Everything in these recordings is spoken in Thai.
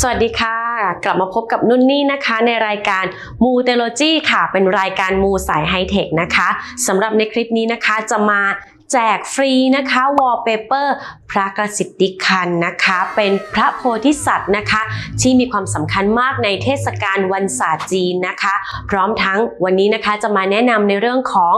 สวัสดีค่ะ กลับมาพบกับนุ่นนี่นะคะ ในรายการมูเตโลจีค่ะ เป็นรายการมูสายไฮเทคนะคะสำหรับในคลิปนี้นะคะจะมาแจกฟรีนะคะวอลเปเปอร์พระกระสิทธิคันนะคะ เป็นพระโพธิสัตว์นะคะ ที่มีความสำคัญมากในเทศกาลวันศาสตร์จีนนะคะ พร้อมทั้งวันนี้นะคะจะมาแนะนำในเรื่องของ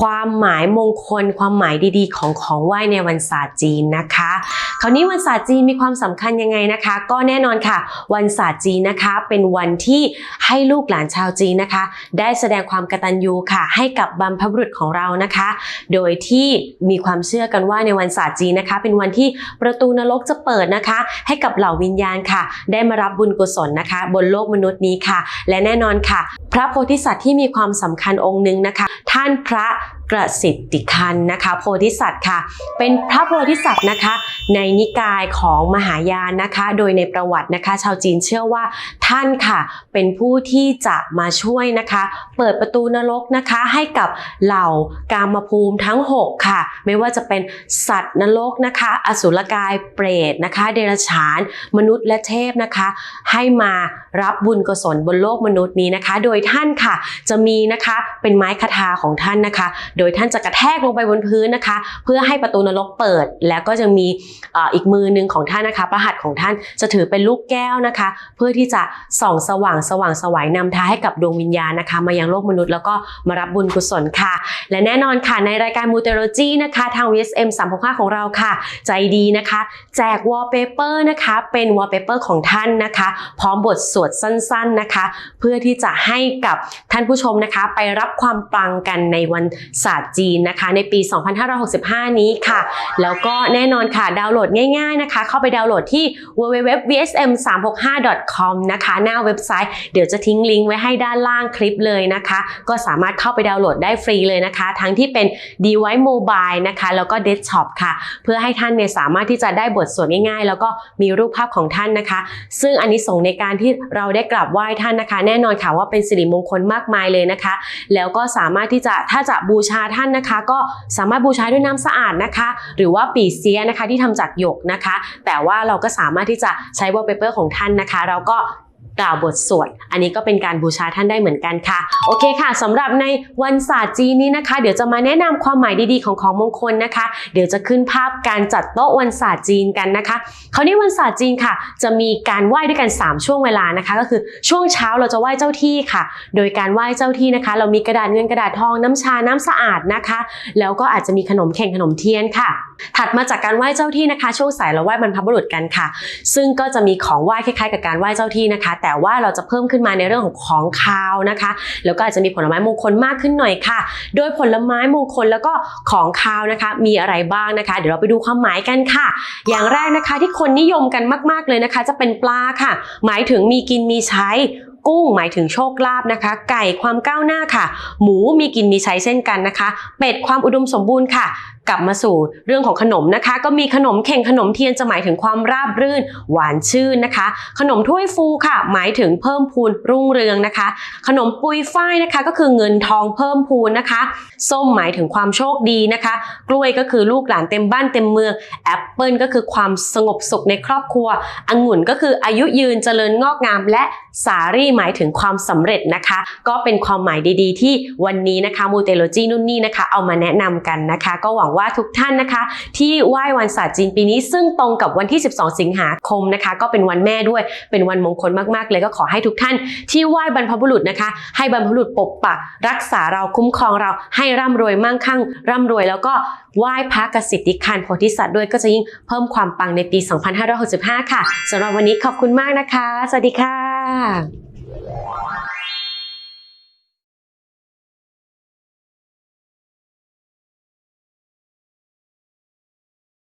ความหมายมงคล ความหมายดีๆ ของของไหว้ในวันศาสตร์จีนนะคะ คราวนี้วันศาสตร์จีนมีความสำคัญยังไงนะคะ ก็แน่นอนค่ะ วันศาสตร์จีนนะคะเป็นวันที่ให้ลูกหลานชาวจีนนะคะ ได้แสดงความกตัญญูค่ะ ให้กับบรรพบุรุษของเรานะคะ โดยที่มีความเชื่อกันว่าในวันศาสตร์จีนนะคะ เป็นวันที่ประตูนรกจะเปิดนะคะ ให้กับเหล่าวิญญาณค่ะ ได้มารับบุญกุศลนะคะ บนโลกมนุษย์นี้ค่ะ และแน่นอนค่ะพระโพธิสัตว์ที่มีความสำคัญองค์หนึ่งนะคะ ท่านพระ กระสิทธิคันนะคะ โพธิสัตว์ค่ะ เป็นพระโพธิสัตว์นะคะ ในนิกายของมหายานนะคะ โดยในประวัตินะคะ ชาวจีนเชื่อว่าท่านค่ะ เป็นผู้ที่จะมาช่วยนะคะ เปิดประตูนรกนะคะให้กับเหล่ากามภูมิทั้ง 6 ค่ะ ไม่ว่าจะเป็นสัตว์นรกนะคะ อสุรกายเปรตนะคะ เดรัจฉาน มนุษย์และเทพนะคะ ให้มารับบุญกุศลบนโลกมนุษย์นี้นะคะ โดยท่านค่ะจะมีนะคะเป็นไม้คทาของท่านนะคะโดยท่านจะกระแทกลงไปบนพื้นนะคะ เพื่อให้ประตูนรกเปิด แล้วก็จะมีอีกมือหนึ่งของท่านนะคะ ประหัตของท่านจะถือเป็นลูกแก้วนะคะ เพื่อที่จะส่องสว่างสว่างสวายนำทางให้กับดวงวิญญาณนะคะ มายังโลกมนุษย์แล้วก็มารับบุญกุศลค่ะ และแน่นอนค่ะในรายการมูเตโลจีนะคะทาง VSM 365ของเราค่ะ ใจดีนะคะ แจกวอลเปเปอร์นะคะเป็นวอลเปเปอร์ของท่านนะคะ พร้อมบทสวดสั้นๆนะคะ เพื่อที่จะให้กับท่านผู้ชมนะคะ ไปรับความปังกันในวันศาสตร์จีนนะคะ ในปี 2565 นี้ค่ะ แล้วก็แน่นอนค่ะดาวน์โหลดง่ายๆนะคะ เข้าไปดาวน์โหลดที่ www.vsm365.com นะคะ หน้าเว็บไซต์เดี๋ยวจะทิ้งลิงก์ไว้ให้ด้านล่างคลิปเลยนะคะ ก็สามารถเข้าไปดาวน์โหลดได้ฟรีเลยนะคะ ทั้งที่เป็น device mobile นะคะ แล้วก็ desktop ค่ะ เพื่อให้ท่านเนี่ยสามารถที่จะได้บทสวดง่าย ๆ แล้วก็มีรูปภาพของท่านนะคะ ซึ่งอันนี้ส่งในการที่เราได้กราบไหว้ท่านนะคะ แน่นอนค่ะว่าเป็นสิริมงคลมากมายเลยนะคะ แล้วก็สามารถที่จะถ้าจะบูชาท่านนะคะ ก็สามารถบูชาด้วยน้ำสะอาดนะคะ หรือว่าปีเสียนะคะที่ทำจากหยกนะคะ แต่ว่าเราก็สามารถที่จะใช้วอลเปเปอร์ของท่านนะคะ เราก็ กล่าวบทสวด อันนี้ก็เป็นการบูชาท่านได้เหมือนกันค่ะ โอเคค่ะสำหรับในวันศาสตร์จีนนี้นะคะ เดี๋ยวจะมาแนะนำความหมายดีๆของของมงคลนะคะ เดี๋ยวจะขึ้นภาพการจัดโต๊ะวันศาสตร์จีนกันนะคะคราวนี้วันศาสตร์จีนค่ะ จะมีการไหว้ด้วยกัน 3 ช่วงเวลานะคะ ก็คือช่วงเช้าเราจะไหว้เจ้าที่ค่ะ โดยการไหว้เจ้าที่นะคะ เรามีกระดาษเงินกระดาษทองน้ำชาน้ำสะอาดนะคะ แล้วก็อาจจะมีขนมเข่งขนมเทียนค่ะ ถัดมาจากการไหว้เจ้าที่นะคะ ช่วงสายเราไหว้บรรพบุรุษกันค่ะ ซึ่งก็จะมีของไหว้คล้ายๆ กับการไหว้เจ้าที่นะคะ แต่ว่าเราจะเพิ่มขึ้นมาในเรื่องของของคาวนะคะ แล้วก็อาจจะมีผลไม้มงคลมากขึ้นหน่อยค่ะ โดยผลไม้มงคลแล้วก็ของคาวนะคะ มีอะไรบ้างนะคะ เดี๋ยวเราไปดูความหมายกันค่ะ อย่างแรกนะคะที่คนนิยมกันมาก ๆเลยนะคะ จะเป็นปลาค่ะ หมายถึงมีกินมีใช้กุ้งหมายถึงโชคลาภนะคะ ไก่ความก้าวหน้าค่ะ หมูมีกินมีใช้เช่นกันนะคะ เป็ดความอุดมสมบูรณ์ค่ะ กลับมาสู่เรื่องของขนมนะคะ ก็มีขนมเข่งขนมเทียนจะหมายถึงความราบรื่น หวานชื่นนะคะ ขนมถ้วยฟูค่ะ หมายถึงเพิ่มพูนรุ่งเรืองนะคะ ขนมปุยฝ้ายนะคะ ก็คือเงินทองเพิ่มพูนนะคะ ส้มหมายถึงความโชคดีนะคะ กล้วยก็คือลูกหลานเต็มบ้านเต็มเมืองแอปเปิลก็คือความสงบสุขในครอบครัวองุ่นก็คืออายุยืนเจริญงอกงามและสารี่หมายถึงความสำเร็จนะคะ ก็เป็นความหมายดีๆ ที่วันนี้นะคะมูเตโลจีนุ่นนี่นะคะ เอามาแนะนำกันนะคะ ก็หวังว่าว่าทุกท่านนะคะ ที่ไหว้วันศาสตร์จีนปีนี้ซึ่งตรงกับวันที่ 12 สิงหาคมนะคะ ก็เป็นวันแม่ด้วยเป็นวันมงคลมากๆ เลยก็ขอให้ทุกท่าน ที่ไหว้บรรพบุรุษนะคะ ให้บรรพบุรุษปกปักรักษาเราคุ้มครองเราให้ร่ำรวยมั่งคั่ง ร่ำรวยแล้วก็ไหว้พระกสิทธิคันโพธิสัตว์ด้วยก็จะยิ่งเพิ่มความปังในปี 2565 ค่ะสำหรับวันนี้ขอบคุณมากนะคะ สวัสดีค่ะ